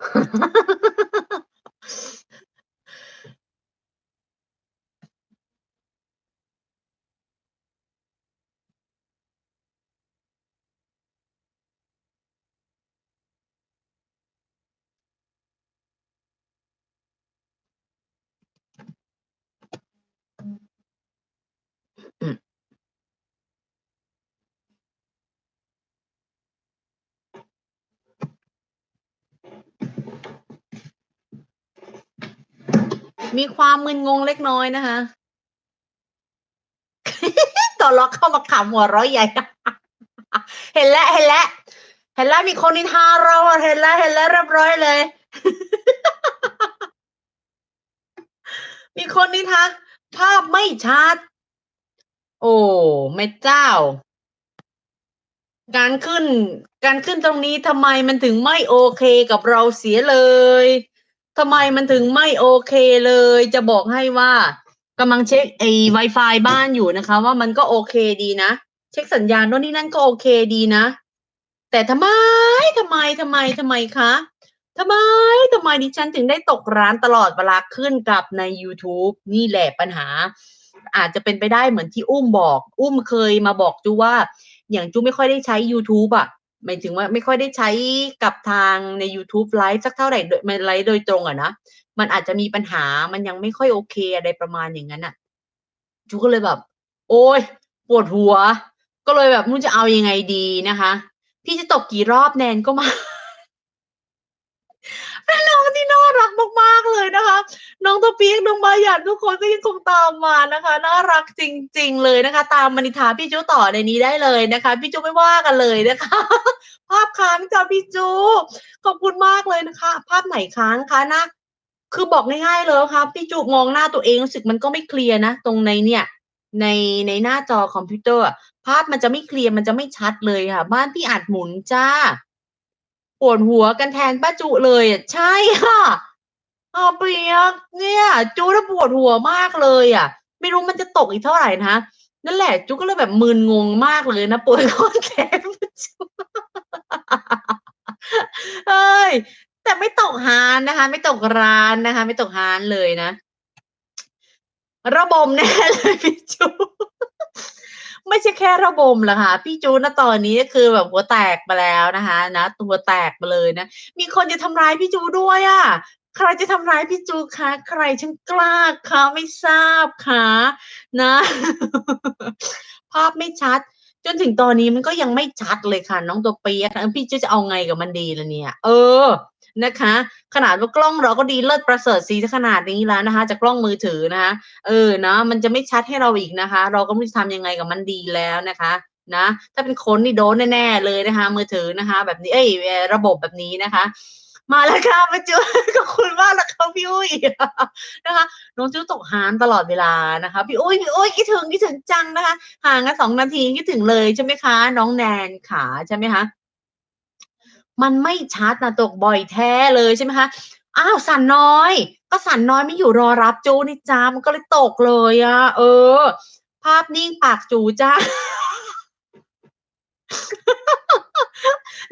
Ha ha ha. มีความมึนงงเล็กน้อยนะคะต่อล็อกเข้ามาขำหัวร้อยใหญ่ เห็นแล้วเห็นแล้วเห็นแล้วมีคนนินทาเราอเห็นแล้วเห็นแล้วเรียบร้อยเลย มีคนนินทาภาพไม่ชัด โอ้ไม่เจ้า การขึ้น การขึ้นตรงนี้ทำไมมันถึงไม่โอเคกับเราเสียเลย ทำไมมันถึงไม่โอเคเลย จะบอกให้ว่ากำลังเช็คไอ้ Wi-Fi บ้านอยู่นะคะ ว่ามันก็โอเคดีนะ เช็คสัญญาณโน่นนี่นั่นก็โอเคดีนะ แต่ทำไมทำไมทำไมทำไมคะทำไมทำไมดิฉันถึงได้ตกร้านตลอดเวลาขึ้นกับใน YouTube นี่แหละปัญหา อาจจะเป็นไปได้เหมือนที่อุ้มบอก อุ้มเคยมาบอกจูว่า อย่างจูไม่ค่อยได้ใช้ YouTube อะ หมายถึงว่าไม่ค่อยได้ใช้กับทางใน YouTube ไลฟ์สักเท่าไหร่โดยมันไลฟ์โดยตรงอะนะมันอาจจะมีปัญหามันยังไม่ค่อยโอเคอะไรประมาณอย่างนั้นอะจูก็เลยแบบ โอ้ยปวดหัว ก็เลยแบบมุ่จะเอายังไงดีนะคะ พี่จะตกกี่รอบแนนก็มา เป็นน้องที่น่ารักมากๆเลยนะคะ น้องตัวเปียกน้องมาหยันทุกคนก็ยังคงตามมานะคะน่ารักจริง ๆ เลยนะคะ ตามมณิธาพี่จูต่อในนี้ได้เลยนะคะ พี่จูไม่ว่ากันเลยนะคะ ภาพค้างจ้าพี่จูขอบคุณมากเลยนะคะ ภาพไหนค้างคะนะคือบอกง่ายๆเลยค่ะพี่จูมองหน้าตัวเองรู้สึกมันก็ไม่เคลียร์นะ ตรงในเนี่ย ในในหน้าจอคอมพิวเตอร์ ภาพมันจะไม่เคลียร์มันจะไม่ชัดเลยค่ะ บ้านพี่อาจหมุนจ้าปวดหัวกันแทนป้าจุเลยใช่ค่ะ อาเปียกเนี่ย จูน่ะปวดหัวมากเลยอะ ไม่รู้มันจะตกอีกเท่าไหร่นะนั่นแหละ จูก็เลยแบบมึนงงมากเลยนะปวดข้อแขนจุเอ้ยแต่ไม่ตกฮานนะคะ ไม่ตกร้านนะคะ ไม่ตกฮานเลยนะ ระบมแน่เลยพี่จูไม่ใช่แค่ระบมหรอกค่ะ พี่จูนะตอนนี้ก็คือแบบหัวแตกไปแล้วนะคะ นะตัวแตกไปเลยนะมีคนจะทำร้ายพี่จูด้วยอะ ใครจะทำร้ายพี่จูคะใครช่างกล้าคะไม่ทราบคะนะ ภาพไม่ชัด จนถึงตอนนี้มันก็ยังไม่ชัดเลยค่ะ น้องตัวเปียกพี่จูจะเอาไงกับมันดีล่ะเนี่ย เออนะคะ ขนาดว่ากล้องเราก็ดีเลิศประเสริฐสีขนาดนี้แล้วนะคะ จากกล้องมือถือนะคะ เออเนาะมันจะไม่ชัดให้เราอีกนะคะ เราก็ไม่รู้จะทำยังไงกับมันดีแล้วนะคะนะถ้าเป็นคนนี่โดนแน่ๆเลยนะคะ มือถือนะคะ แบบนี้เอ้ยเอ่อระบบแบบนี้นะคะ มาแล้วค่ะมาจูขอบคุณมากแล้วค่ะพี่อุ้ยนะคะน้องจูตกหานตลอดเวลานะคะพี่อุ้ยพี่อุ้ยคิดถึงคิดถึงจังนะคะห่างกันสองนาทีคิดถึงเลยใช่ไหมคะ น้องแนนขาใช่ไหมคะมันไม่ชัดนะตกบ่อยแท้เลยใช่ไหมคะอ้าวสันน้อย ก็สันน้อยไม่อยู่รอรับจูนี่จ้ามันก็เลยตกเลยอะ่ะ เออ ภาพนิ่งปากจูจ้า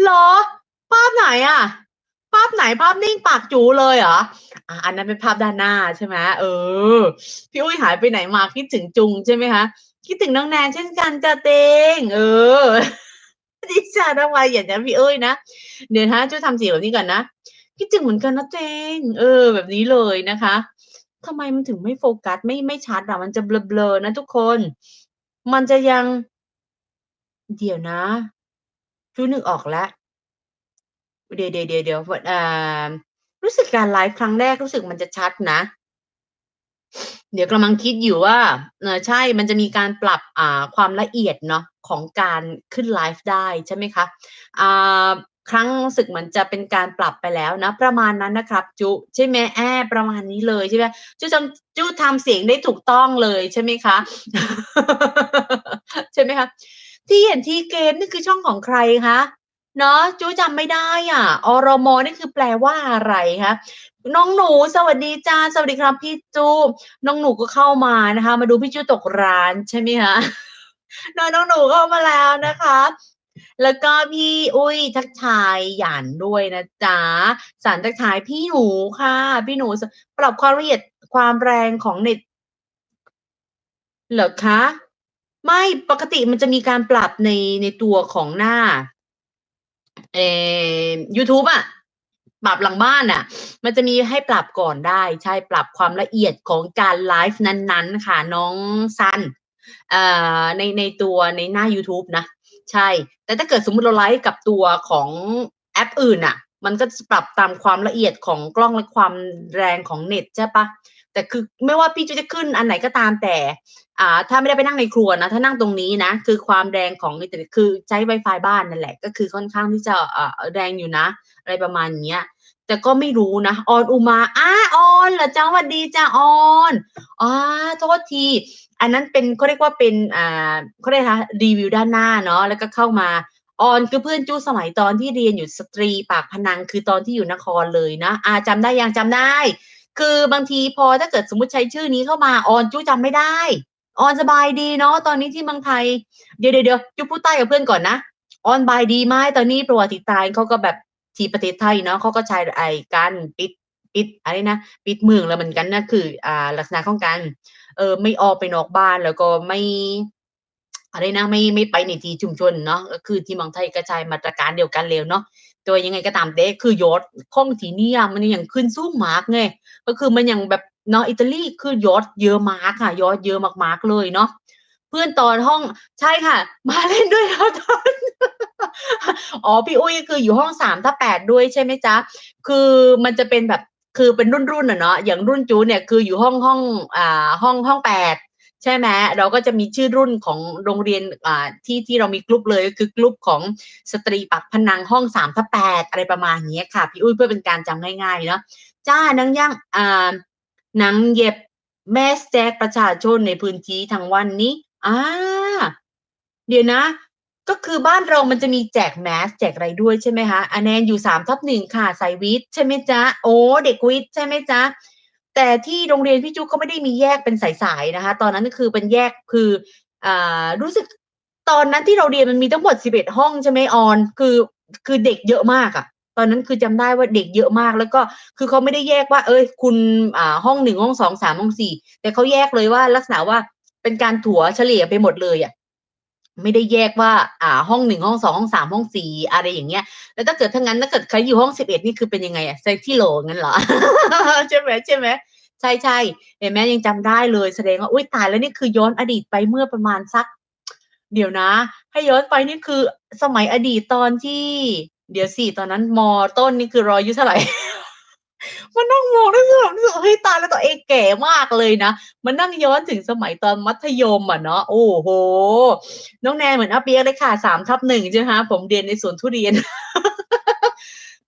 หรอ ภาพไหนอะ ภาพไหนภาพนิ่งปากจูเลยเหรออะอันนั้นเป็นภาพด้านหน้าใช่ไหมเออ พี่อุ้ยหายไปไหนมาคิดถึงจุงใช่ไหมคะ คิดถึงน้องแนนเช่นกันจ้าเตง เออดิฉันทำไมอย่างนั้นพี่เอ้ยนะ เดี๋ยวนะช่วยทำเสียงแบบนี้ก่อนนะคิดถึงเหมือนกันนะเจงเออ แบบนี้เลยนะคะทำไมมันถึงไม่โฟกัสไม่ไม่ชัดอะมันจะเบลอๆนะทุกคน มันจะยัง เดี๋ยวนะจูนึกออกแล้ว เดี๋ยวเดี๋ยวเดี๋ยวเดี๋ยวอ่ารู้สึกการไลฟ์ครั้งแรกรู้สึกมันจะชัดนะ เดี๋ยวกำลังคิดอยู่ว่าเออใช่มันจะมีการปรับอ่าความละเอียดเนาะของการขึ้นไลฟ์ได้ใช่ไหมคะอ่าครั้งรู้สึกเหมือนจะเป็นการปรับไปแล้วนะ ประมาณนั้นนะครับ จุใช่ไหมแอบประมาณนี้เลยใช่ไหมจุจำจุทำเสียงได้ถูกต้องเลยใช่ไหมคะใช่ไหมคะที่เห็นที่เกมนี่คือช่องของใครคะ เนาะจูจำไม่ได้อะอรมนี่คือแปลว่าอะไรคะน้องหนูสวัสดีจ้าสวัสดีครับ พี่จูน้องหนูก็เข้ามานะคะ มาดูพี่จูตกร้านใช่ไหมคะน้องน้องหนูเข้ามาแล้วนะคะ แล้วก็พี่อุ้ยทักทายหยานด้วยนะจ๊ะสารทักทายพี่หนูค่ะ พี่หนูปรับความละเอียดความแรงของเน็ตเหรอคะ ไม่ปกติมันจะมีการปรับในในตัวของหน้า เออ YouTube อะปรับหลังบ้านอะมันจะมีให้ปรับก่อนได้ ใช่ปรับความละเอียดของการไลฟ์นั้นๆ ค่ะ น้องซันเอ่อในในตัวในหน้า YouTube นะ ใช่ แต่ถ้าเกิดสมมติเราไลฟ์กับตัวของแอปอื่นอะมันก็จะปรับตามความละเอียดของกล้องและความแรงของเน็ตใช่ปะ แต่คือไม่ว่าพี่จะขึ้นอันไหนก็ตามแต่ อ่า ถ้าไม่ได้ไปนั่งในครัวนะ ถ้านั่งตรงนี้นะ คือความแรงของอินเทอร์เน็ตคือใช้ Wi-Fi บ้านนั่นแหละ ก็คือค่อนข้างที่จะอ่าแรงอยู่นะ อะไรประมาณเนี้ยแต่ก็ไม่รู้นะ ออนอุมาอ้าออนเหรอจ้าสวัสดีจ้าออนอ่าโทษที อันนั้นเป็นเขาเรียกว่าเป็นอ่าเขาเรียกคะรีวิวด้านหน้าเนาะแล้วก็เข้ามาออนคือเพื่อนจู้สมัยตอนที่เรียนอยู่สตรีปากพนังคือตอนที่อยู่นครเลยนะอาจำได้ยังจำได้ คือบางทีพอถ้าเกิดสมมติใช้ชื่อนี้เข้ามาออนจู้จำไม่ได้ ออนสบายดีเนาะตอนนี้ที่เมืองไทยเดี๋ยวเดี๋ยวจู้พูดใต้กับเพื่อนก่อนนะ ออนบายดีไหมตอนนี้ประวัติศาสตร์เขาก็แบบที่ประเทศไทยเนาะเขาก็ใช้ไอ้การปิดปิดอะไรนะปิดเมืองแล้วเหมือนกันนะคืออ่าลักษณะของการเออไม่ออกไปนอกบ้านแล้วก็ไม่อะไรนะไม่ไม่ไปในที่ชุมชนเนาะก็คือที่เมืองไทยก็ใช้มาตรการเดียวกันเร็วเนาะ ตัวยังไงก็ตามเด้คือยอดข้องทีเนี่ยมันยังขึ้นสูงมากไงก็คือมันยังแบบเนาะอิตาลีคือยอดเยอะมากค่ะ ยอดเยอะมากๆเลยเนาะเพื่อนตอนห้องใช่ค่ะ มาเล่นด้วยแล้วตอนอ๋อพี่อุ้ยคืออยู่ห้องสามถ้าแปดด้วยใช่ไหมจ๊ะ คือมันจะเป็นแบบคือเป็นรุ่นรุ่นอะเนาะอย่างรุ่นจูเนี่ยคืออยู่ห้องห้องอ่าห้องห้องแปด ใช่ไหมเราก็จะมีชื่อรุ่นของโรงเรียนอ่าที่ที่เรามีกลุ่มเลยก็คือกลุ่มของสตรีปักพนังห้องสามทับแปดอะไรประมาณนี้ค่ะ พี่อุ้ยเพื่อเป็นการจำง่ายๆเนาะจ้านังย่างอ่าหนังเย็บแม่แจกประชาชนในพื้นที่ทั้งวันนี้อ่าเดี๋ยวนะ ก็คือบ้านเรามันจะมีแจกแมสแจกอะไรด้วยใช่ไหมคะอันแนนอยู่สามทับหนึ่งค่ะสายวิทย์ใช่ไหมจ๊ะโอ้เด็กวิทย์ใช่ไหมจ๊ะ แต่ที่โรงเรียนพี่จุ๊กเขาไม่ได้มีแยกเป็นสายๆนะคะ ตอนนั้นก็คือเป็นแยกคืออ่ารู้สึกตอนนั้นที่เราเรียนมันมีทั้งหมดสิบเอ็ดห้องใช่ไหมออน คือคือเด็กเยอะมากอะตอนนั้นคือจำได้ว่าเด็กเยอะมากแล้วก็คือเขาไม่ได้แยกว่า เอ้ย คุณอ่าห้องหนึ่งห้องสองสามห้องสี่แต่เขาแยกเลยว่าลักษณะว่าเป็นการถั่วเฉลี่ยไปหมดเลยอะ ไม่ได้แยกว่า อ่า ห้องหนึ่งห้องสองห้องสามห้องสี่อะไรอย่างเงี้ย แล้วถ้าเกิดถ้างั้นถ้าเกิดใครอยู่ห้องสิบเอ็ดนี่คือเป็นยังไงอะใส่ที่โหลงั้นเหรอ ใช่ไหมใช่ไหมใช่ใช่เห็นไหมยังจำได้เลยแสดงว่าอุ้ยตายแล้วนี่คือย้อนอดีตไปเมื่อประมาณสัก เดี๋ยวนะ ให้ย้อนไปนี่คือสมัยอดีตตอนที่ เดี๋ยวสิตอนนั้นมต้นนี่คือรออายุเท่าไหร่ มานั่งมองแล้วแบบรู้สึกเฮ้ยตายแล้วตัวเองแก่มากเลยนะมานั่งย้อนถึงสมัยตอนมัธยมอะเนาะโอ้โห น้องแนนเหมือนอาเปียกเลยค่ะสามทับหนึ่งใช่ไหมคะผมเรียนในสวนทุเรียน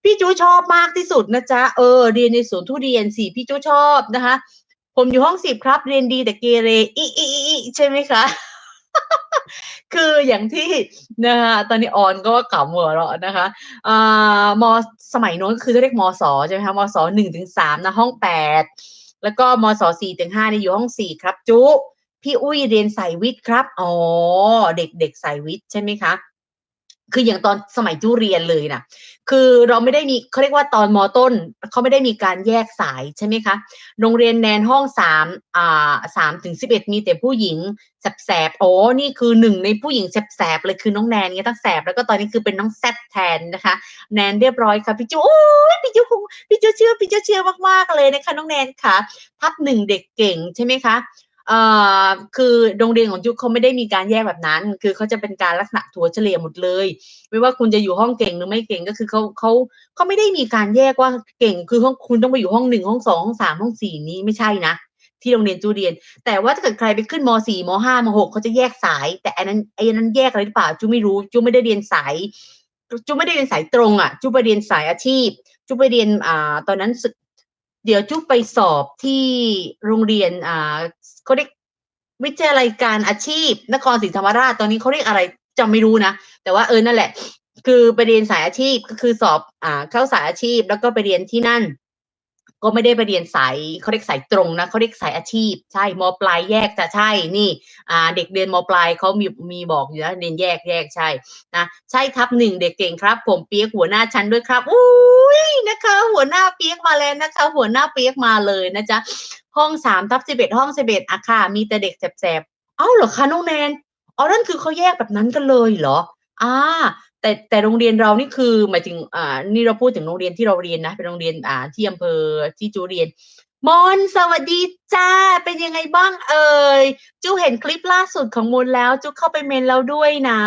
พี่จูชอบมากที่สุดนะจ๊ะ เออ เรียนในสวนทุเรียนสิพี่จูชอบนะคะ ผมอยู่ห้องสิบครับ เรียนดีแต่เกเรอีอีอีอีใช่ไหมคะ คืออย่างที่นะคะตอนนี้ออนก็ขำหัวเราะนะคะอ่ามสมัยโน้นคือจะเรียกมสใช่ไหมคะมสหนึ่งถึงสามนะห้องแปดแล้วก็มสสี่ถึงห้านี่อยู่ห้องสี่ครับจุพี่อุ้ยเรียนสายวิทย์ครับ อ๋อ เด็กเด็กสายวิทย์ใช่ไหมคะ คืออย่างตอนสมัยจูเรียนเลยนะคือเราไม่ได้มีเขาเรียกว่าตอนมต้นเขาไม่ได้มีการแยกสายใช่ไหมคะโรงเรียนแนนห้องสามอ่าสามถึงสิบเอ็ดมีแต่ผู้หญิงแสบๆโอ้นี่คือหนึ่งในผู้หญิงแสบๆเลยคือน้องแนนเนี่ยตั้งแสบแล้วก็ตอนนี้คือเป็นน้องแซบแทนนะคะ แนนเรียบร้อยค่ะพี่จูโอ้ยพี่จูคงพี่จูเชื่อพี่จูเชื่อมากๆเลยนะคะน้องแนนค่ะ ทับหนึ่งเด็กเก่งใช่ไหมคะ เอ่อคือโรงเรียนของจุ๊กเขาไม่ได้มีการแยกแบบนั้น คือเขาจะเป็นการลักษณะถัวเฉลี่ยหมดเลย ไม่ว่าคุณจะอยู่ห้องเก่งหรือไม่เก่งก็คือเขาเขาเขาไม่ได้มีการแยกว่าเก่ง คือห้องคุณต้องไปอยู่ห้องหนึ่งห้องสองห้องสามห้องสี่นี้ไม่ใช่นะที่โรงเรียนจูเรียน แต่ว่าถ้าเกิดใครไปขึ้นมสี่มห้ามหกเขาจะแยกสาย แต่อันนั้นไอ้นั้นแยกอะไรหรือเปล่าจูไม่รู้จูไม่ได้เรียนสายจูไม่ได้เรียนสายตรงอะจูไปเรียนสายอาชีพจูไปเรียนอ่าตอนนั้นเดี๋ยวจูไปสอบที่โรงเรียนอ่า เขาเรียกวิทยาลัยการอาชีพ นครศรีธรรมราชตอนนี้เขาเรียกอะไรจำไม่รู้นะ แต่ว่าเออนั่นแหละ คือไปเรียนสายอาชีพก็คือสอบอ่าเข้าสายอาชีพ แล้วก็ไปเรียนที่นั่น ก็ไม่ได้ไปเรียนสายเขาเรียกสายตรงนะเขาเรียกสายอาชีพ ใช่มปลายแยกจะใช่นี่ อ่า เด็กเรียนมปลายเขามีมีบอกอยู่นะเรียนแยกแยกใช่นะใช่ครับหนึ่งเด็กเก่งครับ ผมเปียกหัวหน้าชั้นด้วยครับอุ้ ยนะคะ หัวหน้าเปียกมาแล้วนะคะ หัวหน้าเปียกมาเลยนะจ๊ะห้องสามทับสิบเอ็ดห้องสิบเอ็ดอะค่ะ มีแต่เด็กแสบๆเอ้าเหรอคะน้องแนนอ๋อนั่นคือเขาแยกแบบนั้นกันเลยเหรออ่าแต่แต่โรงเรียนเรานี่คือหมายถึงอ่านี่เราพูดถึงโรงเรียนที่เราเรียนนะเป็นโรงเรียนอ่าที่อำเภอที่จูเรียนมนสวัสดีจ้า เป็นยังไงบ้างเอ่ยจูเห็นคลิปล่าสุดของมนแล้วจูเข้าไปเมนแล้วด้วยนะ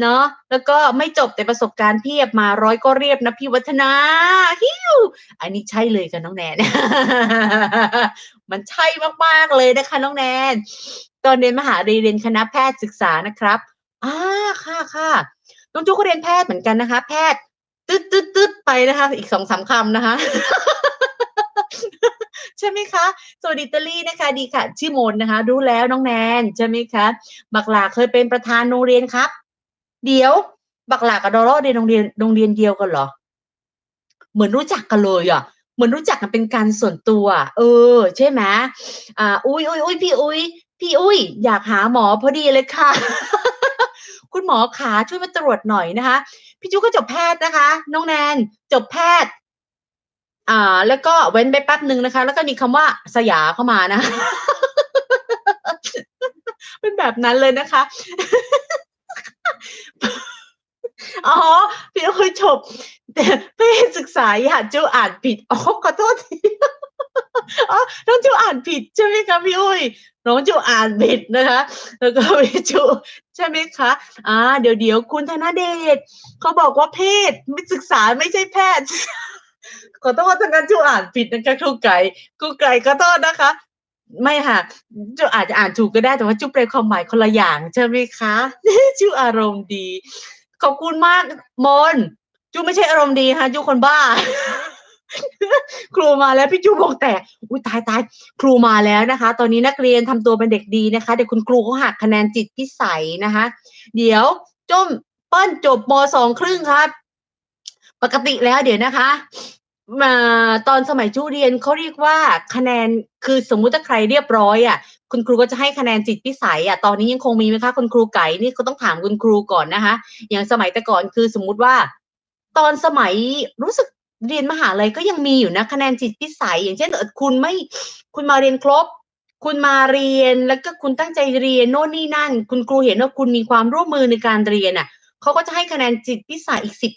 เนาะแล้วก็ไม่จบแต่ประสบการณ์เพียบมาร้อยก็เรียบนะพี่วัฒนาฮิวอันนี้ใช่เลยค่ะน้องแนน มันใช่มากๆเลยนะคะน้องแนน ตอนเรียนมหาลัยเรียนคณะแพทย์ศึกษานะครับอ่าค่ะค่ะน้องจูก็เรียนแพทย์เหมือนกันนะคะ แพทย์ตึ๊ดตึ๊ดตึ๊ดไปนะคะ อีกสองสามคำนะคะใช่ไหมคะสวัสดีอิตาลีนะคะ ดีค่ะ ชื่อมนนะคะ รู้แล้วน้องแนนใช่ไหมคะบักลาเคยเป็นประธานโรงเรียนครับ เดี๋ยว บักหลากับดอลลาร์เรียนโรงเรียนโรงเรียนเดียวกันเหรอ เหมือนรู้จักกันเลยอะเหมือนรู้จักกันเป็นการส่วนตัว เออ ใช่ไหมอ่าอุ้ยอุ้ยอุ้ยพี่อุ้ยพี่อุ้ยอยากหาหมอพอดีเลยค่ะ คุณหมอขาช่วยมาตรวจหน่อยนะคะ พี่จุก็จบแพทย์นะคะ น้องแนนจบแพทย์ อ่า แล้วก็เว้นไปแป๊บหนึ่งนะคะ แล้วก็มีคำว่าสยาเข้ามานะเป็นแบบนั้นเลยนะคะ อ๋อพี่อุ้ยจบแต่เพศศึกษาอย่าจูอ่านผิดอ๋อขอโทษทีอ๋อน้องจูอ่านผิดใช่ไหมคะพี่อุ้ยน้องจูอ่านผิดนะคะ แล้วก็พี่จูใช่ไหมคะอ่าเดี๋ยวเดี๋ยวคุณธนเดชเขาบอกว่าเพศไม่ศึกษาไม่ใช่แพทย์ขอโทษทางการจูอ่านผิดนะคะครูไก่ครูไก่ขอโทษนะคะ ไม่ค่ะจูอาจจะอ่านถูกก็ได้แต่ว่าจูแปลความหมายคนละอย่างใช่ไหมคะจูอารมณ์ดี ขอบคุณมากมนจูไม่ใช่อารมณ์ดีค่ะจูคนบ้า ครูมาแล้วพี่จูบอกแต่อุ้ยตายตายครูมาแล้วนะคะ ตอนนี้นักเรียนทำตัวเป็นเด็กดีนะคะเดี๋ยวคุณครูเขาหักคะแนนจิตพิสัยนะคะ เดี๋ยวจ้มเปิ้ลจบมสองครึ่งครับ ปกติแล้วเดี๋ยวนะคะ มาตอนสมัยจูเรียนเขาเรียกว่าคะแนนคือสมมุติถ้าใครเรียบร้อยอะคุณครูก็จะให้คะแนนจิตพิสัยอะตอนนี้ยังคงมีไหมคะคุณครูไก่นี่ก็ต้องถามคุณครูก่อนนะคะ อย่างสมัยแต่ก่อนคือสมมุติว่า ตอนสมัยรู้สึกเรียนมหาลัยก็ยังมีอยู่นะคะแนนจิตพิสัย อย่างเช่นเออคุณไม่คุณมาเรียนครบ คุณมาเรียนแล้วก็คุณตั้งใจเรียนโน่นนี่นั่น คุณครูเห็นว่าคุณมีความร่วมมือในการเรียนอะเขาก็จะให้คะแนนจิตพิสัยอีกสิบ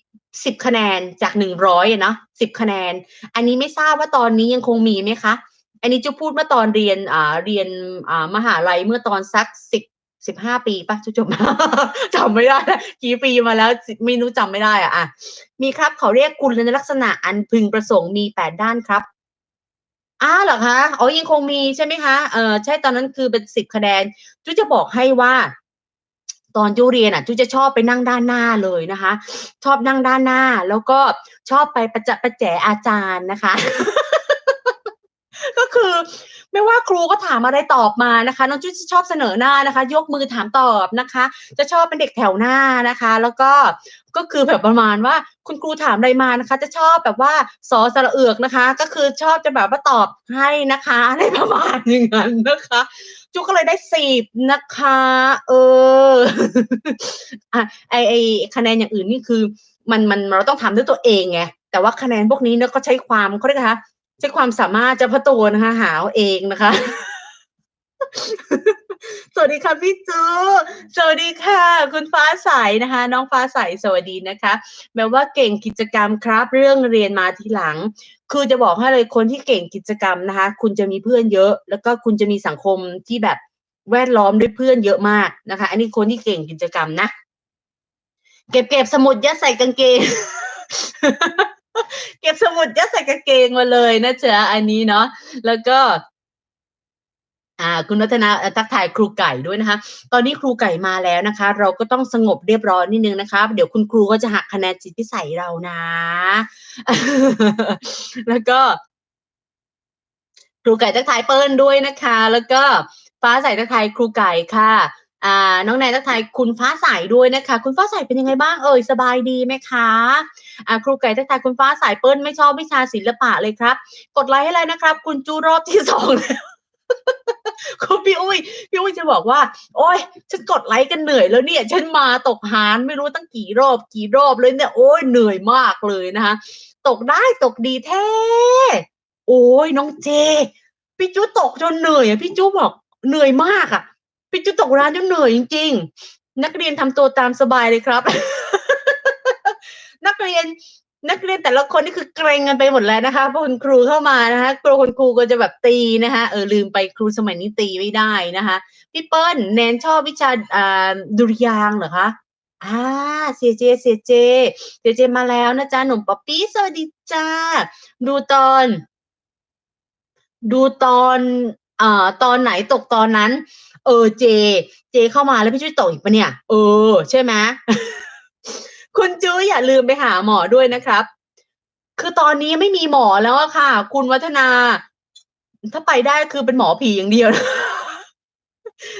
สิบคะแนนจากหนึ่งร้อยเนาะสิบคะแนน อันนี้ไม่ทราบว่าตอนนี้ยังคงมีไหมคะ อันนี้จะพูดเมื่อตอนเรียนอ่าเรียนอ่ามหาลัยเมื่อตอนสักสิบสิบห้าปีปะจุจบจำไม่ได้กี่ปีมาแล้วไม่รู้จำไม่ได้อะอะมีครับเขาเรียกคุณในลักษณะอันพึงประสงค์มีแปดด้านครับอ้าเหรอคะอ๋อยังคงมีใช่ไหมคะเออใช่ตอนนั้นคือเป็นสิบคะแนนจุจะบอกให้ว่า ตอนจูเรียนอะจูจะชอบไปนั่งด้านหน้าเลยนะคะ ชอบนั่งด้านหน้า แล้วก็ชอบไปประจะประแจอาจารย์นะคะ ก็คือ ไม่ว่าครูก็ถามอะไรตอบมานะคะ น้องจุ้ยจะชอบเสนอหน้านะคะ ยกมือถามตอบนะคะ จะชอบเป็นเด็กแถวหน้านะคะ แล้วก็ก็คือแบบประมาณว่าคุณครูถามอะไรมานะคะ จะชอบแบบว่าสอสระเอือกนะคะ ก็คือชอบจะแบบว่าตอบให้นะคะอะไรประมาณอย่างนั้นนะคะจุกก็เลยได้สิบนะคะ เอออะไอไอคะแนนอย่างอื่นนี่คือ มันมันเราต้องทำด้วยตัวเองไงแต่ว่าคะแนนพวกนี้เนี่ยก็ใช้ความเขาเรียกนะคะ ใช้ความสามารถจะพัตัวนะคะหาเอาเองนะคะ สวัสดีค่ะพี่จูสวัสดีค่ะ คุณฟ้าใสนะคะ น้องฟ้าใสสวัสดีนะคะ แม้ว่าเก่งกิจกรรมครับ เรื่องเรียนมาทีหลัง คือจะบอกให้เลยคนที่เก่งกิจกรรมนะคะ คุณจะมีเพื่อนเยอะ แล้วก็คุณจะมีสังคมที่แบบแวดล้อมด้วยเพื่อนเยอะมากนะคะ อันนี้คนที่เก่งกิจกรรมนะ เก็บเก็บสมุดยัดใส่กางเกง เก็บสมุดยัดใส่กางเกงมาเลยนะจ๊ะอันนี้เนาะแล้วก็อ่าคุณวัฒนาทักทายครูไก่ด้วยนะคะ ตอนนี้ครูไก่มาแล้วนะคะ เราก็ต้องสงบเรียบร้อยนิดนึงนะคะ เดี๋ยวคุณครูก็จะหักคะแนนจิตพิสัยเรานะ แล้วก็ ครูไก่ทักทายเปิ้ลด้วยนะคะ แล้วก็ฟ้าใสทักทายครูไก่ค่ะ อ่าน้องแนนทักทายคุณฟ้าใสด้วยนะคะ คุณฟ้าใสเป็นยังไงบ้างเอ่ยสบายดีไหมคะอ่าครูไก่ทักทายคุณฟ้าใสเปิ้ลไม่ชอบวิชาศิลปะเลยครับ กดไลค์ให้เลยนะครับ คุณจูรอบที่สองแล้วคุณพี่อุ้ยพี่อุ้ยจะบอกว่า โอ้ยฉันกดไลค์กันเหนื่อยแล้วเนี่ย ฉันมาตกหารไม่รู้ตั้งกี่รอบ กี่รอบเลยเนี่ยโอ้ยเหนื่อยมากเลยนะคะ ตกได้ตกดีแท้โอ้ยน้องเจ พี่จูตกจนเหนื่อยอะพี่จูบอกเหนื่อยมากอะ พี่จูตกร้านจนเหนื่อยจริง ๆ นักเรียนทำตัวตามสบายเลยครับ นักเรียนนักเรียนแต่ละคนนี่คือเกรงกันไปหมดแล้วนะคะพราะคุณครูเข้ามานะคะครูคุณครูก็จะแบบตีนะคะเออลืมไปครูสมัยนี้ตีไม่ได้นะคะพี่เปิ้ลแนนชอบวิชาอ่าดุริยางเหรอคะอ่าเสียเจเสียเจเสียเจมาแล้วนะจ๊ะหนุ่มป๊อปปี้สวัสดีจ้าดูตอน ดูตอนเอ่อตอนไหนตกตอนนั้น เออเจ เจเข้ามาแล้วพี่ช่วยตกอีกปะเนี่ย เออ ใช่ไหมคุณจุ้ยอย่าลืมไปหาหมอด้วยนะครับ คือตอนนี้ไม่มีหมอแล้วค่ะ คุณวัฒนา ถ้าไปได้คือเป็นหมอผีอย่างเดียว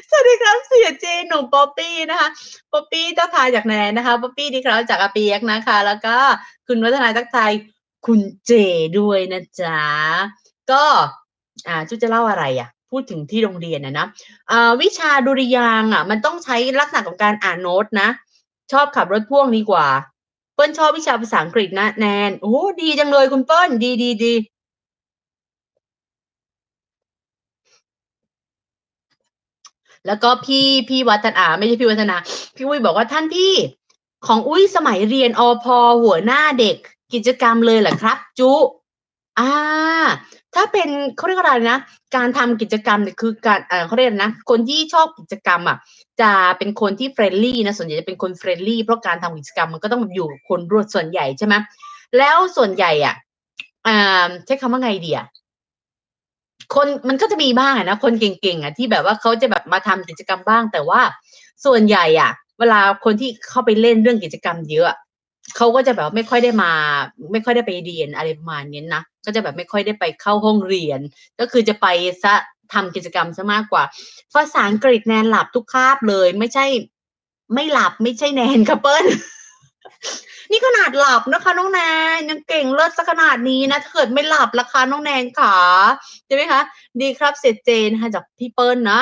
สวัสดีครับเสียเจหนุ่มป๊อปปี้นะคะป๊อปปี้ทักทายจากแนนนะคะป๊อปปี้ดีครับจากอาเปียกนะคะ แล้วก็คุณวัฒนาทักทายคุณเจด้วยนะจ๊ะก็ อ่าจุจะเล่าอะไรอะ พูดถึงที่โรงเรียนนะนะวิชาดุริยางอะ มันต้องใช้ลักษณะของการอ่านโน้ตนะ ชอบขับรถพ่วงดีกว่า เปิ้ลชอบวิชาภาษาอังกฤษนะแนนโอ้ดีจังเลยคุณเปิ้ลดีดีดีแล้วก็พี่พี่วัฒนา ไม่ใช่พี่วัฒนา พี่อุ้ยบอกว่าท่านพี่ของอุ้ยสมัยเรียนอพหัวหน้าเด็กกิจกรรมเลยเหรอครับ จุ อ่า ถ้าเป็นเขาเรียกอะไรนะ การทำกิจกรรมเนี่ยคือการเออเขาเรียกนะ คนที่ชอบกิจกรรมอะจะเป็นคนที่เฟรนลี่นะส่วนใหญ่จะเป็นคนเฟรนลี่เพราะการทำกิจกรรมมันก็ต้องอยู่คนรวดส่วนใหญ่ใช่ไหมแล้วส่วนใหญ่อะอ่าใช้คำว่าไงดีอะคนมันก็จะมีบ้างนะคนเก่งๆอะที่แบบว่าเขาจะแบบมาทำกิจกรรมบ้าง แต่ว่าส่วนใหญ่อะ เวลาคนที่เข้าไปเล่นเรื่องกิจกรรมเยอะเขาก็จะแบบไม่ค่อยได้มา ไม่ค่อยได้ไปเรียนอะไรประมาณนี้นะ ก็จะแบบไม่ค่อยได้ไปเข้าห้องเรียน ก็คือจะไปซะทำกิจกรรมซะมากกว่าภาษาอังกฤษแนนหลับทุกคาบเลย ไม่ใช่ ไม่หลับไม่ใช่แนนค่ะเปิ้ลนี่ขนาดหลับนะคะน้องแนนยังเก่งเลิศสักขนาดนี้นะถ้าเกิดไม่หลับราคาน้องแนนขาใช่ไหมคะดีครับเสร็จเจนะคะจากพี่เปิ้ลนะ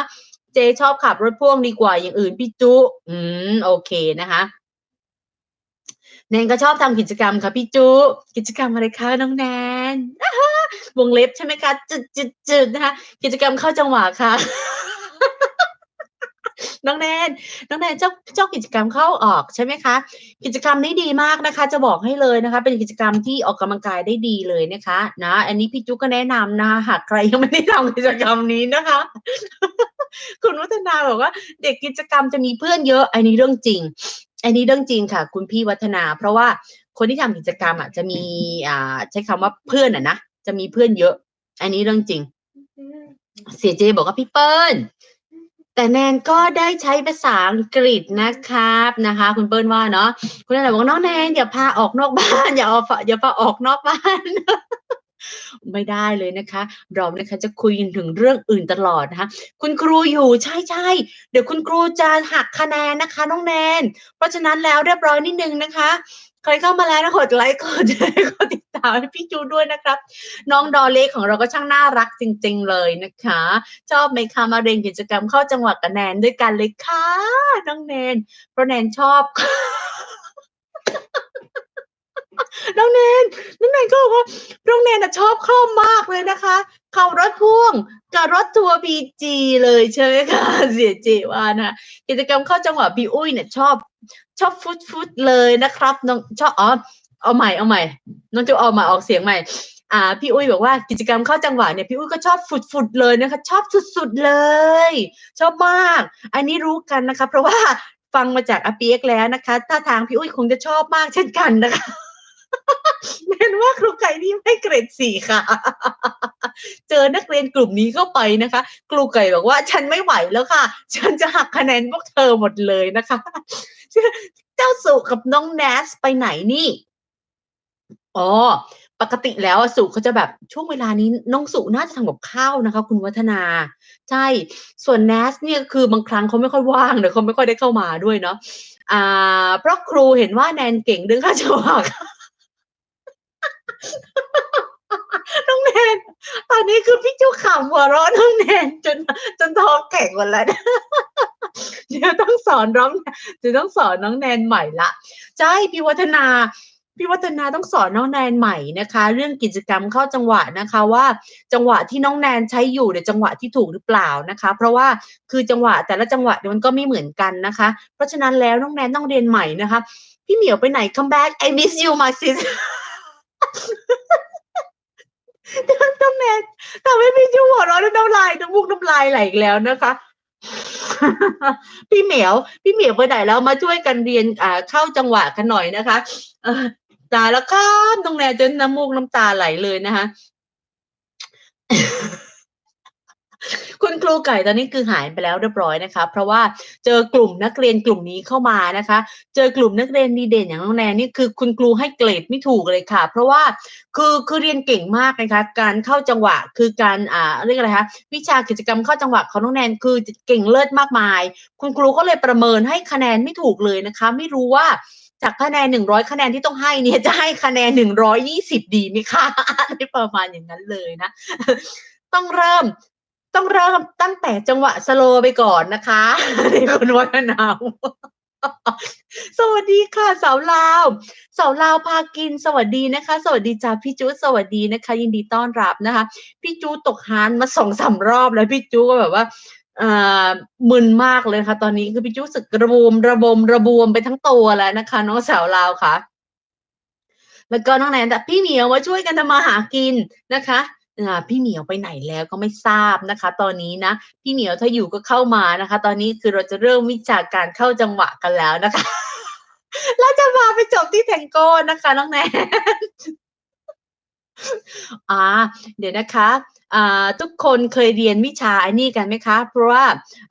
เจชอบขับรถพ่วงดีกว่าอย่างอื่นพี่จุ อืมโอเคนะคะ แนนก็ชอบทำกิจกรรมค่ะพี่จุ กิจกรรมอะไรคะน้องแนนวงเล็บใช่ไหมคะจุดจุดจุดนะคะกิจกรรมเข้าจังหวะค่ะน้องแนน น้องแนนเจ้าเจ้ากิจกรรมเข้าออกใช่ไหมคะ กิจกรรมนี้ดีมากนะคะ จะบอกให้เลยนะคะ เป็นกิจกรรมที่ออกกำลังกายได้ดีเลยนะคะ นะ อันนี้พี่จุ๊กก็แนะนำนะคะหากใครยังไม่ได้ทำกิจกรรมนี้นะคะ คุณวัฒนาบอกว่า เด็กกิจกรรมจะมีเพื่อนเยอะ อันนี้เรื่องจริง อันนี้เรื่องจริงค่ะ คุณพี่วัฒนา เพราะว่าคนที่ทำกิจกรรมอะจะมีอ่าใช้คำว่าเพื่อนอะนะจะมีเพื่อนเยอะ อันนี้เรื่องจริง เสียเจบอกว่าพี่เปิ้ลแต่แนนก็ได้ใช้ภาษาอังกฤษนะครับนะคะ คุณเปิ้ลว่าเนาะคุณนันบอกว่าน้องแนนอย่าพาออกนอกบ้าน อย่าเอาอย่าพาออกนอกบ้าน ไม่ได้เลยนะคะ เรานะคะจะคุยถึงเรื่องอื่นตลอดนะคะ คุณครูอยู่ใช่ใช่เดี๋ยวคุณครูจะหักคะแนนนะคะน้องแนน เพราะฉะนั้นแล้วเรียบร้อยนิดนึงนะคะ ใครเข้ามาแล้วนะกดไลค์กดแชร์กดติดตามให้พี่จูด้วยนะครับ น้องดอเล็กของเราก็ช่างน่ารักจริง ๆ เลยนะคะ ชอบไหมคะมาเรียนกิจกรรมเข้าจังหวัดกับแนนด้วยกันเลยค่ะน้องแนนเพราะแนนชอบ น้องแนนน้องแนนก็บอกว่าน้องแนนน่ะชอบเข้ามากเลยนะคะขับรถพ่วงกับรถทัวร์พีจีเลยใช่ไหมคะเสียเจว่านะกิจกรรมเข้าจังหวัดพี่อุ้ยเนี่ยชอบชอบฟุตฟุตเลยนะครับน้องชอบอ๋อเอาใหม่เอาใหม่น้องจะเอามาออกเสียงใหม่อ่าพี่อุ้ยบอกว่ากิจกรรมเข้าจังหวะเนี่ยพี่อุ้ยก็ชอบฟุดฟุดเลยนะคะ ชอบสุดๆเลย ชอบมาก อันนี้รู้กันนะคะ เพราะว่าฟังมาจากอาเปียกแล้วนะคะ ถ้าทางพี่อุ้ยคงจะชอบมากเช่นกันนะคะ เห็นว่าครูไก่นี่ไม่เกรดสี่ค่ะ เจอนักเรียนกลุ่มนี้เข้าไปนะคะ ครูไก่บอกว่าฉันไม่ไหวแล้วค่ะ ฉันจะหักคะแนนพวกเธอหมดเลยนะคะ เจ้าสุกับน้องแนสไปไหนนี่อ๋อปกติแล้วสุเขาจะแบบช่วงเวลานี้น้องสุน่าจะทำกับข้าวนะคะ คุณวัฒนา ใช่ ส่วน Nas เนี่ยคือบางครั้งเขาไม่ค่อยว่างเดี๋ยวเขาไม่ค่อยได้เข้ามาด้วยเนาะอ่าเพราะครูเห็นว่าแนนเก่งเรื่องค่าจังหว น้องแนนตอนนี้คือพี่จุขำหัวเราะน้องแนนจนจนท้องแข็งหมดแล้วเดี๋ยวต้องสอนร้องเดี๋ยวต้องสอนน้องแนนใหม่ละใช่พี่วัฒนาพี่วัฒนาต้องสอนน้องแนนใหม่นะคะ เรื่องกิจกรรมเข้าจังหวะนะคะว่าจังหวะที่น้องแนนใช้อยู่เนี่ยจังหวะที่ถูกหรือเปล่านะคะ เพราะว่าคือจังหวะแต่ละจังหวะมันก็ไม่เหมือนกันนะคะ เพราะฉะนั้นแล้วน้องแนนต้องเรียนใหม่นะคะ พี่เหมียวไปไหน come back I miss you my sis น้องแม่ทำให้พี่จูหัวเราะน้ำลายน้ำมูกน้ำลายไหลอีกแล้วนะคะ พี่เหมียว พี่เหมียวไปไหนแล้วมาช่วยกันเรียนอ่าเข้าจังหวะกันหน่อยนะคะตาแล้วครับน้องแนนจนน้ำมูกน้ำตาไหลเลยนะคะ คุณครูไก่ตอนนี้คือหายไปแล้วเรียบร้อยนะคะ เพราะว่าเจอกลุ่มนักเรียนกลุ่มนี้เข้ามานะคะ เจอกลุ่มนักเรียนดีเด่นอย่างน้องแนนนี่คือคุณครูให้เกรดไม่ถูกเลยค่ะ เพราะว่าคือคือเรียนเก่งมากนะคะ การเข้าจังหวะคือการอ่าเรียกอะไรคะวิชากิจกรรมเข้าจังหวะของน้องแนนคือเก่งเลิศมากมาย คุณครูก็เลยประเมินให้คะแนนไม่ถูกเลยนะคะ ไม่รู้ว่าจากคะแนนหนึ่งร้อยคะแนนที่ต้องให้เนี่ยจะให้คะแนนหนึ่งร้อยยี่สิบดีไหมคะอะไรประมาณอย่างนั้นเลยนะ ต้องเริ่ม ต้องเริ่มตั้งแต่จังหวะสโลไปก่อนนะคะในคุณวัฒนาวสวัสดีค่ะสาวลาวสาวลาวพากินสวัสดีนะคะ สวัสดีจ้าพี่จูสวัสดีนะคะ ยินดีต้อนรับนะคะ พี่จูตกฮานมาสองสามรอบแล้วพี่จูก็แบบว่าอมึนมากเลยค่ะ ตอนนี้คือพี่จู้สึกระบมระบมระบวมไปทั้งตัวแล้วนะคะน้องสาวลาวค่ะ แล้วก็น้องแนนแต่พี่เหมียวมาช่วยกันทำมาหากินนะคะ พี่เหมียวไปไหนแล้วก็ไม่ทราบนะคะ ตอนนี้นะ พี่เหมียวถ้าอยู่ก็เข้ามานะคะ ตอนนี้คือเราจะเริ่มวิชาการเข้าจังหวะกันแล้วนะคะแล้วจะมาไปจบที่แทงโก้นะคะน้องแนนอ่า เดี๋ยวนะคะอ่าทุกคนเคยเรียนวิชาไอ้นี่กันไหมคะ เพราะว่า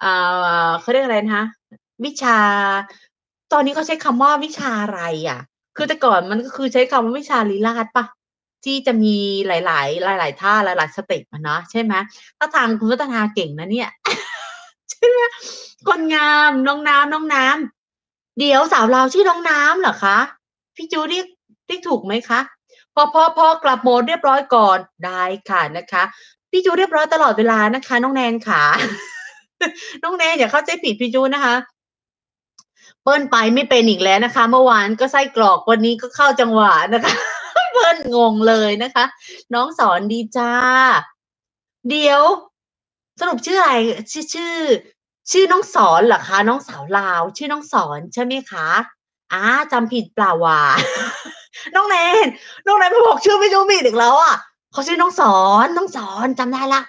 อ่าเขาเรียกอะไรนะคะ วิชา ตอนนี้เขาใช้คำว่าวิชาอะไรอะ คือแต่ก่อนมันก็คือใช้คำว่าวิชาลีลาศปะ ที่จะมีหลาย ๆ หลาย ๆ ท่าหลาย ๆ สเต็ปอะเนาะใช่ไหมถ้าทางคุณวัฒนาเก่งนะเนี่ยใช่ไหมคนงามน้องน้ำน้องน้ำเดี๋ยวสาวเราชื่อน้องน้ำเหรอคะพี่จูเรียกเรียกถูกไหมคะพอพอพอกลับโหมดเรียบร้อยก่อนได้ค่ะนะคะ พี่จูเรียบร้อยตลอดเวลานะคะ น้องแนนค่ะ น้องแนนอย่าเข้าใจผิดพี่จูนะคะ เปิ้ลไปไม่เป็นอีกแล้วนะคะ เมื่อวานก็ไส้กรอกวันนี้ก็เข้าจังหวะนะคะ เปิ้ลงงเลยนะคะ น้องสอนดีจ้า เดี๋ยว สรุปชื่ออะไรชื่อชื่อ ชื่อน้องสอนเหรอคะ น้องสาวลาว ชื่อน้องสอนใช่ไหมคะอ่าจำผิดเปล่าวะน้องแนนน้องแนนมาบอกชื่อไม่รู้ผิดอีกแล้วอะเขาชื่อน้องสอนน้องสอนจำได้ละ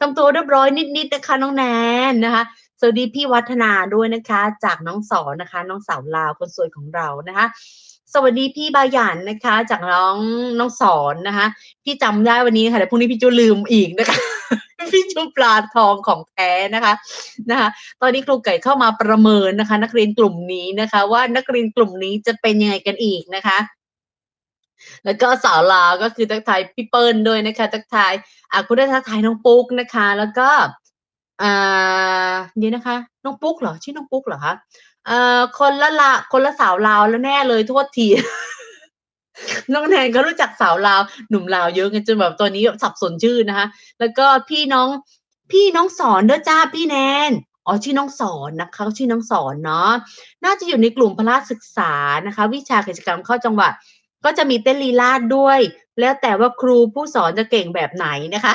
ทำตัวเรียบร้อยนิดๆนะคะน้องแนนนะคะ สวัสดีพี่วัฒนาด้วยนะคะ จากน้องสอนนะคะ น้องสาวลาวคนสวยของเรานะคะ สวัสดีพี่บาหยันนะคะ จากน้องน้องสอนนะคะพี่จำได้วันนี้ค่ะแต่พรุ่งนี้พี่จูลืมอีกนะคะพี่จูปลาทองของแท้นะคะนะคะ ตอนนี้ครูไก่เข้ามาประเมินนะคะ นักเรียนกลุ่มนี้นะคะ ว่านักเรียนกลุ่มนี้จะเป็นยังไงกันอีกนะคะแล้วก็สาวลาวก็คือทักทายพี่เปิ้ลด้วยนะคะทักทายอะคุณได้ทักทายน้องปุ๊กนะคะ แล้วก็ อ่าเดี๋ยวนะคะ น้องปุ๊กเหรอชื่อน้องปุ๊กเหรอคะเอ่อคนละละคนละสาวลาวแล้วแน่เลยโทษที น้องแนนก็รู้จักสาวลาวหนุ่มลาวเยอะกันจนแบบตัวนี้สับสนชื่อนะคะ แล้วก็พี่น้องพี่น้องสอนเด้อจ้าพี่แนนอ๋อชื่อน้องสอนนะคะชื่อน้องสอนเนาะน่าจะอยู่ในกลุ่มพละศึกษานะคะ วิชากิจกรรมเข้าจังหวะก็จะมีเต้นลีลาดด้วย แล้วแต่ว่าครูผู้สอนจะเก่งแบบไหนนะคะ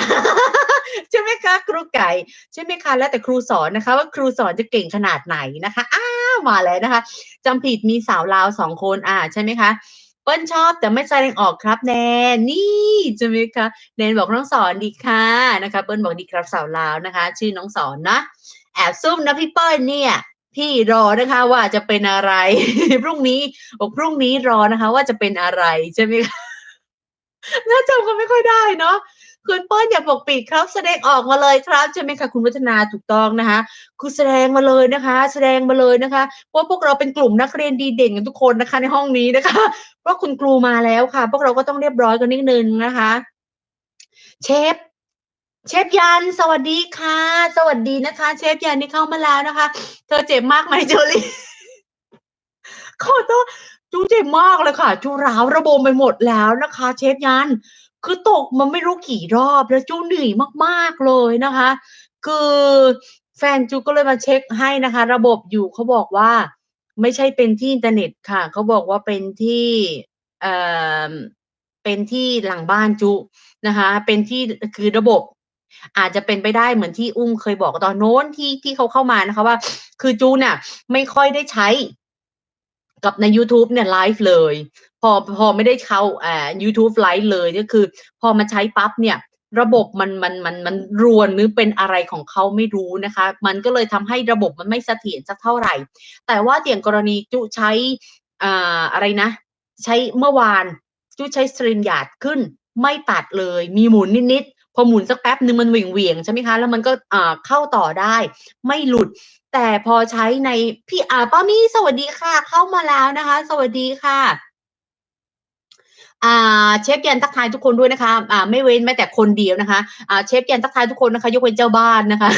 ใช่ไหมคะ ครูไก่ใช่ไหมคะ แล้วแต่ครูสอนนะคะ ว่าครูสอนจะเก่งขนาดไหนนะคะอ้าวมาแล้วนะคะจำผิดมีสาวลาวสองคนอ่าใช่ไหมคะเปิ้ลชอบแต่ไม่แสดงออกครับแนนนี่ใช่ไหมคะแนนบอกน้องสอนดีค่ะนะคะเปิ้ลบอกดีครับสาวลาวนะคะ ชื่อน้องสอนนะแอบซุ่มนะพี่เปิ้ลเนี่ยพี่รอนะคะว่าจะเป็นอะไร พรุ่งนี้บอกพรุ่งนี้รอนะคะ ว่าจะเป็นอะไรใช่ไหมคะน่าจำกันไม่ค่อยได้เนาะ คุณเปิ้ลอย่าปกปิดครับแสดงออกมาเลยครับใช่ไหมคะคุณวัฒนาถูกต้องนะคะคือแสดงมาเลยนะคะ แสดงมาเลยนะคะว่าพวกเราเป็นกลุ่มนักเรียนดีเด่นกันทุกคนนะคะ ในห้องนี้นะคะเพราะคุณครูมาแล้วค่ะ พวกเราก็ต้องเรียบร้อยกันนิดนึงนะคะ เชฟเชฟยัน สวัสดีค่ะ สวัสดีนะคะ เชฟยันที่เข้ามาแล้วนะคะ เธอเจ็บมากไหมเจอรี่ขอโทษจูเจ็บมากเลยค่ะจูร้าวระบมไปหมดแล้วนะคะ เชฟยัน คือตกมันไม่รู้กี่รอบแล้วจูเหนื่อยมากๆเลยนะคะ คือแฟนจูก็เลยมาเช็คให้นะคะ ระบบอยู่เขาบอกว่า ไม่ใช่เป็นที่อินเทอร์เน็ตค่ะเขาบอกว่าเป็นที่เอ่อเป็นที่หลังบ้านจุนะคะ เป็นที่คือระบบ อาจจะเป็นไปได้เหมือนที่อุ้มเคยบอกตอนโน้นที่ที่เขาเข้ามานะคะว่า คือจูเนี่ยไม่ค่อยได้ใช้กับใน YouTube เนี่ยไลฟ์เลย อพอไม่ได้เข้าอ่า YouTube ไลฟ์เลยก็คือ พอมาใช้ปั๊บเนี่ยระบบมันมันมันมันรวนหรือเป็นอะไรของเขาไม่รู้นะคะ มันก็เลยทำให้ระบบมันไม่เสถียรสักเท่าไหร่ แต่ว่าอย่างกรณีจุใช้อ่าอะไรนะ ใช้เมื่อวานจุใช้สตรีมยาดขึ้น ไม่ตัดเลย มีหมุนนิดๆพอหมุนสักแป๊บหนึ่งมันเหวี่ยงใช่ไหมคะ แล้วมันก็อ่าเข้าต่อได้ ไม่หลุด แต่พอใช้ในพี่อาป้ามี่สวัสดีค่ะ เข้ามาแล้วนะคะ สวัสดีค่ะ เชฟยันทักทายทุกคนด้วยนะคะอ่าไม่เว้นแม้แต่คนเดียวนะคะอ่าเชฟยันทักทายทุกคนนะคะ ยกเว้นเจ้าบ้านนะคะ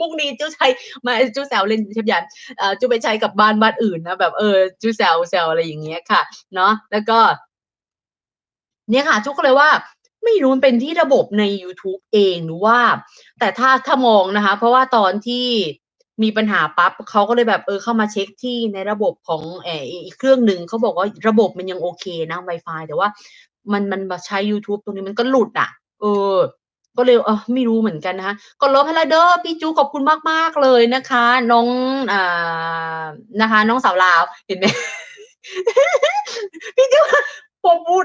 มุกนี้จูใช้มาจูแซวเล่นเชฟยันอ่อจูไปใช้กับบ้านบ้านอื่นนะแบบเออจูแซวแซวอะไรอย่างเงี้ยค่ะ เนาะแล้วก็ เนี่ยค่ะจุกก็เลยว่าไม่รู้มันเป็นที่ระบบใน YouTube เองหรือว่า แต่ถ้าถ้ามองนะคะ เพราะว่าตอนที่ มีปัญหาปั๊บเขาก็เลยแบบเออเข้ามาเช็คที่ในระบบของเอออีกเครื่องหนึ่งเขาบอกว่าระบบมันยังโอเคนะ Wi-Fi แต่ว่ามันมันใช้ YouTube ตรงนี้มันก็หลุดอะ เออ ก็เลยเออไม่รู้เหมือนกันนะคะก็ลบให้ละเด้อพี่จูขอบคุณมาก ๆ เลยนะคะ น้องอ่านะคะ น้องสาวลาวเห็นไหมพี่จูพอพูด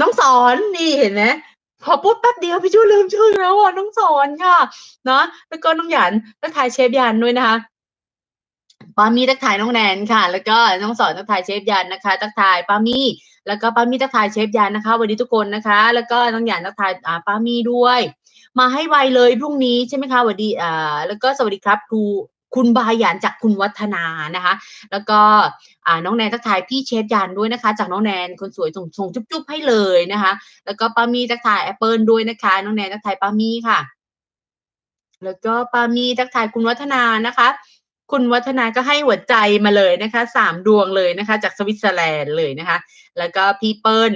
น้องสอนนี่เห็นไหม พอพูดแป๊บเดียวพี่จูลืมชื่อแล้วอะน้องสอนค่ะเนาะแล้วก็น้องหยันทักทายเชฟยันด้วยนะคะปามีทักทายน้องแนนค่ะ แล้วก็น้องสอนทักทายเชฟยันนะคะทักทายปามีแล้วก็ปามีทักทายเชฟยันนะคะวันนี้ทุกคนนะคะ แล้วก็น้องหยันทักทายอ่าปามีด้วย มาให้ไวเลยพรุ่งนี้ใช่ไหมคะสวัสดีอ่าแล้วก็สวัสดีครับครู คุณบายันจากคุณวัฒนานะคะ แล้วก็น้องแนนทักทายพี่เชฟยันด้วยนะคะ จากน้องแนนคนสวยส่งส่งจุ๊บๆให้เลยนะคะ แล้วก็ป้ามีทักทายแอปเปิลด้วยนะคะ น้องแนนทักทายป้ามีค่ะ แล้วก็ป้ามีทักทายคุณวัฒนานะคะคุณวัฒนาก็ให้หัวใจมาเลยนะคะสามดวงเลยนะคะ จากสวิตเซอร์แลนด์เลยนะคะ แล้วก็พี่เปิล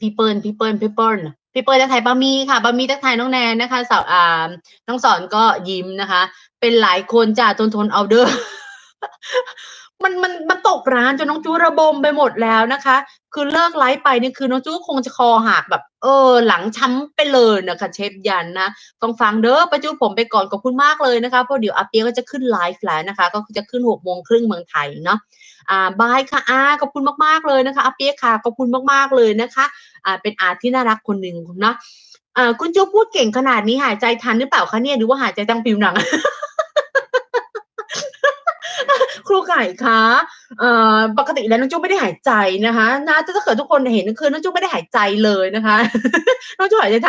พี่เปิลพี่เปิลพี่เปิล พี่เปิ้ลทักทายป้ามีค่ะป้ามีทักทายน้องแนนนะคะสาวอ่าน้องสอนก็ยิ้มนะคะ เป็นหลายคนจ้าทนทนเอาเด้อ มันมันมันตกร้านจนน้องจูระบมไปหมดแล้วนะคะ คือเลิกไลฟ์ไปนี่คือน้องจูคงจะคอหักแบบ เออ หลังช้ำไปเลยนะคะเชฟยันนะฟังฟังเด้อประจูผมไปก่อนขอบคุณมากเลยนะคะเพราะเดี๋ยวอาเปียก็จะขึ้นไลฟ์แล้วนะคะ ก็จะขึ้นหกโมงครึ่งเมืองไทยเนาะอ่าบายค่ะอาขอบคุณมากๆเลยนะคะอาเปียค่ะขอบคุณมากๆเลยนะคะอ่าเป็นอาที่น่ารักคนหนึ่งเนาะอ่าคุณจูพูดเก่งขนาดนี้หายใจทันหรือเปล่าคะเนี่ยหรือว่าหายใจตั้งผิวหนัง ครูไก่คะเอ่อปกติแล้วน้องจุ๊บไม่ได้หายใจนะคะนะถ้าเกิดทุกคนเห็นคือน้องจุ๊บไม่ได้หายใจเลยนะคะน้องจุ๊บหายใจ